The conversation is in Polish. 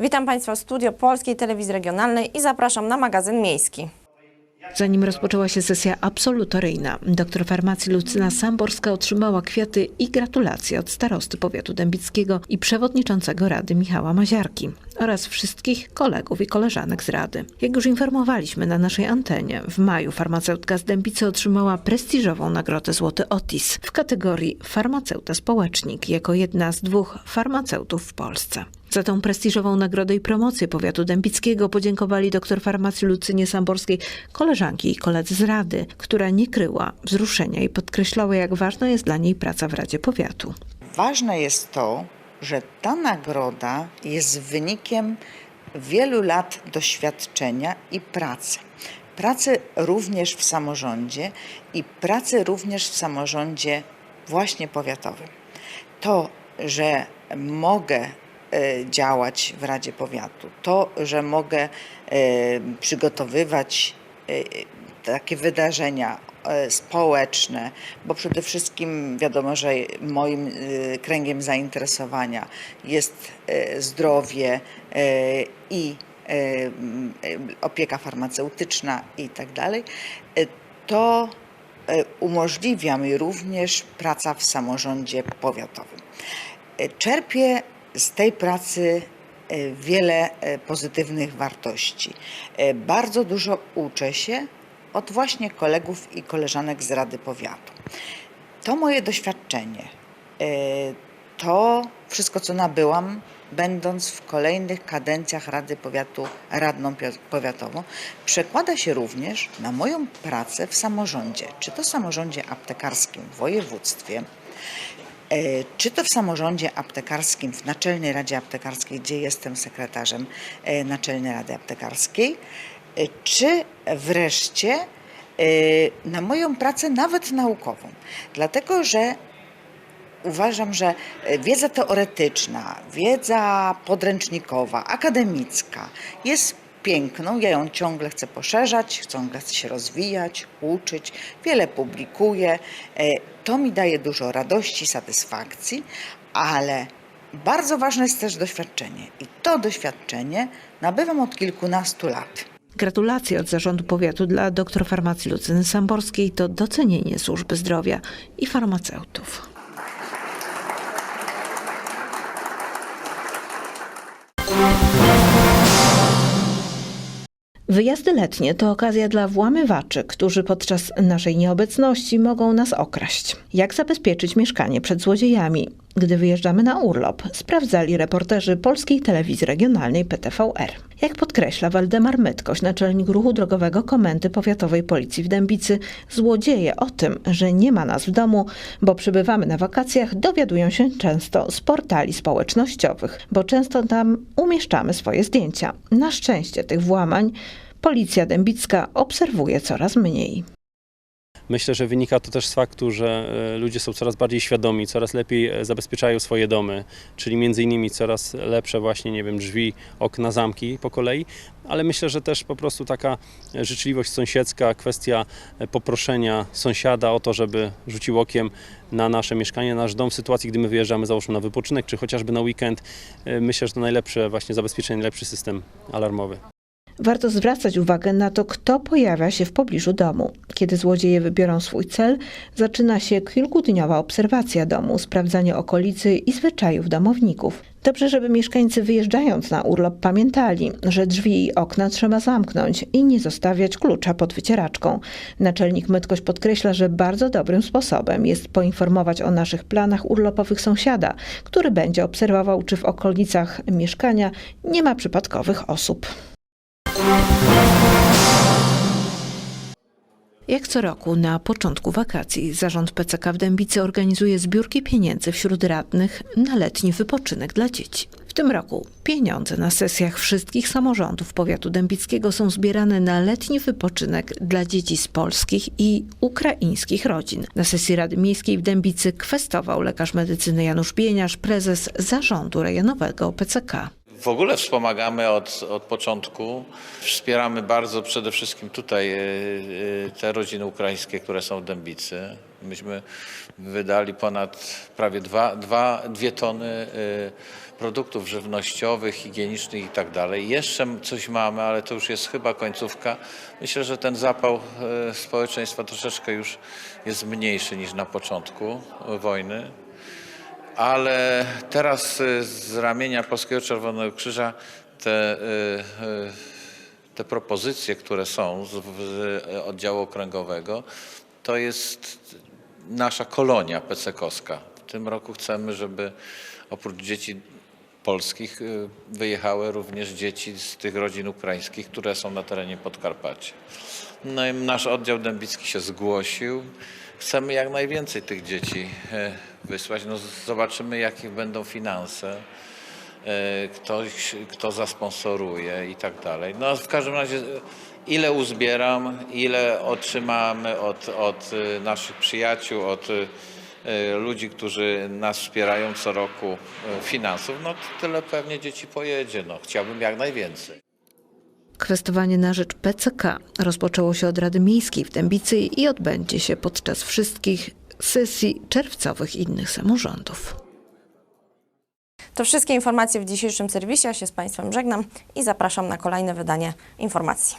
Witam Państwa w studio Polskiej Telewizji Regionalnej i zapraszam na magazyn miejski. Zanim rozpoczęła się sesja absolutoryjna, doktor farmacji Lucyna Samborska otrzymała kwiaty i gratulacje od starosty powiatu dębickiego i przewodniczącego Rady Michała Maziarki oraz wszystkich kolegów i koleżanek z Rady. Jak już informowaliśmy na naszej antenie, w maju farmaceutka z Dębicy otrzymała prestiżową nagrodę Złoty Otis w kategorii farmaceuta społecznik jako jedna z dwóch farmaceutów w Polsce. Za tą prestiżową nagrodę i promocję powiatu dębickiego podziękowali doktor farmacji Lucynie Samborskiej koleżanki i koledzy z Rady, która nie kryła wzruszenia i podkreślała, jak ważna jest dla niej praca w Radzie Powiatu. Ważne jest to, że ta nagroda jest wynikiem wielu lat doświadczenia i pracy. Pracy również w samorządzie i pracy również w samorządzie właśnie powiatowym. To, że mogę działać w Radzie Powiatu, to, że mogę e, przygotowywać e, takie wydarzenia e, społeczne, bo przede wszystkim wiadomo, że moim e, kręgiem zainteresowania jest e, zdrowie e, i e, e, opieka farmaceutyczna i tak dalej, e, to e, umożliwia mi również praca w samorządzie powiatowym. E, Czerpię z tej pracy e, wiele e, pozytywnych wartości. E, Bardzo dużo uczę się od właśnie kolegów i koleżanek z Rady Powiatu. To moje doświadczenie, to wszystko, co nabyłam, będąc w kolejnych kadencjach Rady Powiatu radną powiatową, przekłada się również na moją pracę w samorządzie, czy to samorządzie aptekarskim w województwie, Czy to w samorządzie aptekarskim, w Naczelnej Radzie Aptekarskiej, gdzie jestem sekretarzem e, Naczelnej Rady Aptekarskiej, e, czy wreszcie e, na moją pracę nawet naukową. Dlatego, że uważam, że e, wiedza teoretyczna, wiedza podręcznikowa, akademicka jest piękną, ja ją ciągle chcę poszerzać, ciągle chcę się rozwijać, uczyć, wiele publikuję. E, To mi daje dużo radości, satysfakcji, ale bardzo ważne jest też doświadczenie i to doświadczenie nabywam od kilkunastu lat. Gratulacje od zarządu powiatu dla doktor farmacji Lucyny Samborskiej to docenienie służby zdrowia i farmaceutów. Wyjazdy letnie to okazja dla włamywaczy, którzy podczas naszej nieobecności mogą nas okraść. Jak zabezpieczyć mieszkanie przed złodziejami? Gdy wyjeżdżamy na urlop, sprawdzali reporterzy Polskiej Telewizji Regionalnej PTVR. Jak podkreśla Waldemar Mytkoś, naczelnik ruchu drogowego Komendy Powiatowej Policji w Dębicy, złodzieje o tym, że nie ma nas w domu, bo przybywamy na wakacjach, dowiadują się często z portali społecznościowych, bo często tam umieszczamy swoje zdjęcia. Na szczęście tych włamań Policja Dębicka obserwuje coraz mniej. Myślę, że wynika to też z faktu, że e, ludzie są coraz bardziej świadomi, coraz lepiej e, zabezpieczają swoje domy, czyli między innymi coraz lepsze właśnie, nie wiem, drzwi, okna, zamki po kolei, ale myślę, że też po prostu taka e, życzliwość sąsiedzka, kwestia poproszenia sąsiada o to, żeby rzucił okiem na nasze mieszkanie, na nasz dom w sytuacji, gdy my wyjeżdżamy załóżmy na wypoczynek, czy chociażby na weekend. Myślę, że to najlepsze właśnie zabezpieczenie, najlepszy system alarmowy. Warto zwracać uwagę na to, kto pojawia się w pobliżu domu. Kiedy złodzieje wybiorą swój cel, zaczyna się kilkudniowa obserwacja domu, sprawdzanie okolicy i zwyczajów domowników. Dobrze, żeby mieszkańcy wyjeżdżając na urlop pamiętali, że drzwi i okna trzeba zamknąć i nie zostawiać klucza pod wycieraczką. Naczelnik Mytkoś podkreśla, że bardzo dobrym sposobem jest poinformować o naszych planach urlopowych sąsiada, który będzie obserwował, czy w okolicach mieszkania nie ma przypadkowych osób. Jak co roku na początku wakacji zarząd PCK w Dębicy organizuje zbiórki pieniędzy wśród radnych na letni wypoczynek dla dzieci. W tym roku pieniądze na sesjach wszystkich samorządów powiatu dębickiego są zbierane na letni wypoczynek dla dzieci z polskich i ukraińskich rodzin. Na sesji Rady Miejskiej w Dębicy kwestował lekarz medycyny Janusz Bieniarz, prezes zarządu rejonowego PCK. W ogóle wspomagamy od, od początku. Wspieramy bardzo przede wszystkim tutaj e, e, te rodziny ukraińskie, które są w Dębicy. Myśmy wydali ponad prawie dwa, dwa, dwie tony e, produktów żywnościowych, higienicznych i tak dalej. Jeszcze coś mamy, ale to już jest chyba końcówka. Myślę, że ten zapał społeczeństwa troszeczkę już jest mniejszy niż na początku wojny. Ale teraz y, z ramienia Polskiego Czerwonego Krzyża te, y, y, te propozycje, które są z, oddziału okręgowego, to jest nasza kolonia pecekowska. W tym roku chcemy, żeby oprócz dzieci polskich y, wyjechały również dzieci z tych rodzin ukraińskich, które są na terenie Podkarpacia. No i nasz oddział dębicki się zgłosił. Chcemy jak najwięcej tych dzieci e, wysłać. No, zobaczymy, jakie będą finanse, e, ktoś, kto zasponsoruje i tak dalej. No w każdym razie, ile uzbieram, ile otrzymamy od, od naszych przyjaciół, od ludzi, którzy nas wspierają co roku e, finansów, no tyle pewnie dzieci pojedzie. No, chciałbym jak najwięcej. Kwestowanie na rzecz PCK rozpoczęło się od Rady Miejskiej w Dębicy i odbędzie się podczas wszystkich sesji czerwcowych innych samorządów. To wszystkie informacje w dzisiejszym serwisie. Ja się z Państwem żegnam i zapraszam na kolejne wydanie informacji.